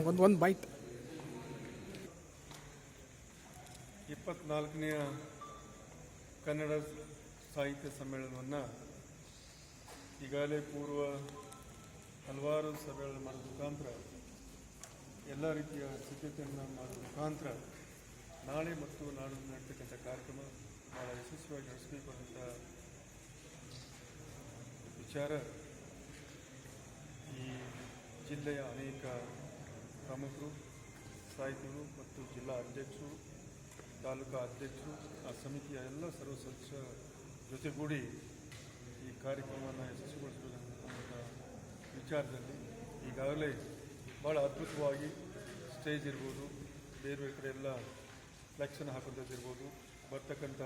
ಒಂದು ಒಂದು ಬೈಟ್ ಇಪ್ಪತ್ನಾಲ್ಕನೆಯ ಕನ್ನಡ ಸಾಹಿತ್ಯ ಸಮ್ಮೇಳನವನ್ನು ಈಗಾಗಲೇ ಪೂರ್ವ ಹಲವಾರು ಸಭೆಗಳನ್ನು ಮಾಡೋದ್ರ ಮುಖಾಂತರ, ಎಲ್ಲ ರೀತಿಯ ಸಿದ್ಧತೆಯನ್ನು ಮಾಡೋದ್ರ ಮುಖಾಂತರ ನಾಳೆ ಮತ್ತು ನಾಡು ನಡೀತಕ್ಕಂಥ ಕಾರ್ಯಕ್ರಮ ಭಾಳ ಯಶಸ್ವಿಯಾಗಿ ನಡೆಸಬೇಕು ಅಂತ ವಿಚಾರ ಈ ಜಿಲ್ಲೆಯ ಅನೇಕ ಪ್ರಮುಖರು, ಸಾಹಿತಿಗಳು ಮತ್ತು ಜಿಲ್ಲಾ ಅಧ್ಯಕ್ಷರು, ತಾಲೂಕಾ ಅಧ್ಯಕ್ಷರು, ಆ ಸಮಿತಿಯ ಎಲ್ಲ ಸರ್ವ ಸದಸ್ಯ ಜೊತೆಗೂಡಿ ಈ ಕಾರ್ಯಕ್ರಮವನ್ನು ಯಶಸ್ವಿಗೊಳಿಸಬೇಕಂತ ವಿಚಾರದಲ್ಲಿ ಈಗಾಗಲೇ ಭಾಳ ಅದ್ಭುತವಾಗಿ ಸ್ಟೇಜ್ ಇರ್ಬೋದು, ಬೇರೆ ಬೇರೆ ಕಡೆ ಎಲ್ಲ ಫ್ಲೆಕ್ಸನ್ನು ಹಾಕೋದಿರ್ಬೋದು ಬರ್ತಕ್ಕಂಥ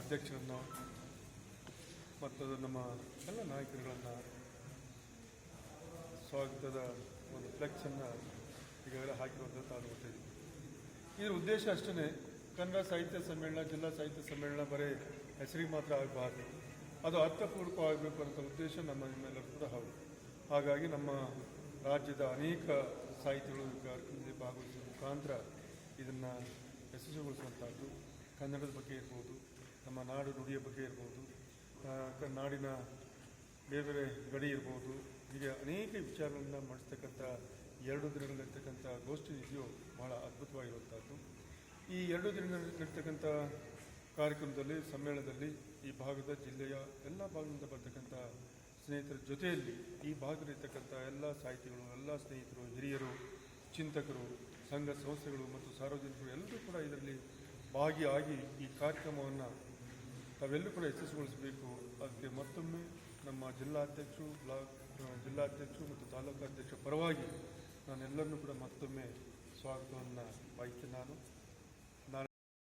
ಅಧ್ಯಕ್ಷರನ್ನು ಮತ್ತು ನಮ್ಮ ಎಲ್ಲ ನಾಯಕರುಗಳನ್ನು ಸ್ವಾಗತದ ಒಂದು ಫ್ಲೆಕ್ಸನ್ನು ಈಗಾಗಲೇ ಹಾಕಿರುವಂಥ ತಾನು ಇದರ ಉದ್ದೇಶ ಅಷ್ಟೇ ಕನ್ನಡ ಸಾಹಿತ್ಯ ಸಮ್ಮೇಳನ, ಜಿಲ್ಲಾ ಸಾಹಿತ್ಯ ಸಮ್ಮೇಳನ ಬರೀ ಹೆಸರಿಗೆ ಮಾತ್ರ ಆಗಬಾರ್ದು. ಅದು ಅರ್ಥಪೂರ್ವಕವಾಗಬೇಕು ಅಂತ ಉದ್ದೇಶ ನಮ್ಮ ನಿಮ್ಮೆಲ್ಲರೂ ಕೂಡ ಹೌದು. ಹಾಗಾಗಿ ನಮ್ಮ ರಾಜ್ಯದ ಅನೇಕ ಸಾಹಿತಿಗಳು ಕಾರ್ಯಕ್ರಮದಲ್ಲಿ ಭಾಗವಹಿಸುವ ಮುಖಾಂತರ ಇದನ್ನು ಯಶಸ್ವಿಗೊಳಿಸುವಂಥದ್ದು ಕನ್ನಡದ ಬಗ್ಗೆ ಇರ್ಬೋದು, ನಮ್ಮ ನಾಡು ನುಡಿಯ ಬಗ್ಗೆ ಇರ್ಬೋದು ನಾಡಿನ ಬೇರೆ ಬೇರೆ ಗಡಿ ಇರ್ಬೋದು ಹೀಗೆ ಅನೇಕ ವಿಚಾರಗಳನ್ನ ಮಾಡಿಸ್ತಕ್ಕಂಥ, ಎರಡು ದಿನಗಳಿರ್ತಕ್ಕಂಥ ಗೋಷ್ಠಿ ಇದೆಯೋ ಬಹಳ ಅದ್ಭುತವಾಗಿರುವಂಥದ್ದು. ಈ ಎರಡು ದಿನಗಳು ನಡೀತಕ್ಕಂಥ ಕಾರ್ಯಕ್ರಮದಲ್ಲಿ, ಸಮ್ಮೇಳನದಲ್ಲಿ ಈ ಭಾಗದ ಜಿಲ್ಲೆಯ ಎಲ್ಲ ಭಾಗದಿಂದ ಬರ್ತಕ್ಕಂಥ ಸ್ನೇಹಿತರ ಜೊತೆಯಲ್ಲಿ ಈ ಭಾಗದಲ್ಲಿರ್ತಕ್ಕಂಥ ಎಲ್ಲ ಸಾಹಿತಿಗಳು, ಎಲ್ಲ ಸ್ನೇಹಿತರು, ಹಿರಿಯರು, ಚಿಂತಕರು, ಸಂಘ ಸಂಸ್ಥೆಗಳು ಮತ್ತು ಸಾರ್ವಜನಿಕರು ಎಲ್ಲರೂ ಕೂಡ ಇದರಲ್ಲಿ ಭಾಗಿಯಾಗಿ ಈ ಕಾರ್ಯಕ್ರಮವನ್ನು ತಾವೆಲ್ಲರೂ ಕೂಡ ಯಶಸ್ವಿಗೊಳಿಸಬೇಕು. ಅದಕ್ಕೆ ಮತ್ತೊಮ್ಮೆ ನಮ್ಮ ಜಿಲ್ಲಾಧ್ಯಕ್ಷರು ಬ್ಲಾಕ್ ಜಿಲ್ಲಾಧ್ಯಕ್ಷರು ಮತ್ತು ತಾಲೂಕು ಅಧ್ಯಕ್ಷರ ಪರವಾಗಿ ನಾನೆಲ್ಲರನ್ನೂ ಕೂಡ ಮತ್ತೊಮ್ಮೆ ಸ್ವಾಗತವನ್ನು ಬಯಸ್ತೇನೆ ನಾನು.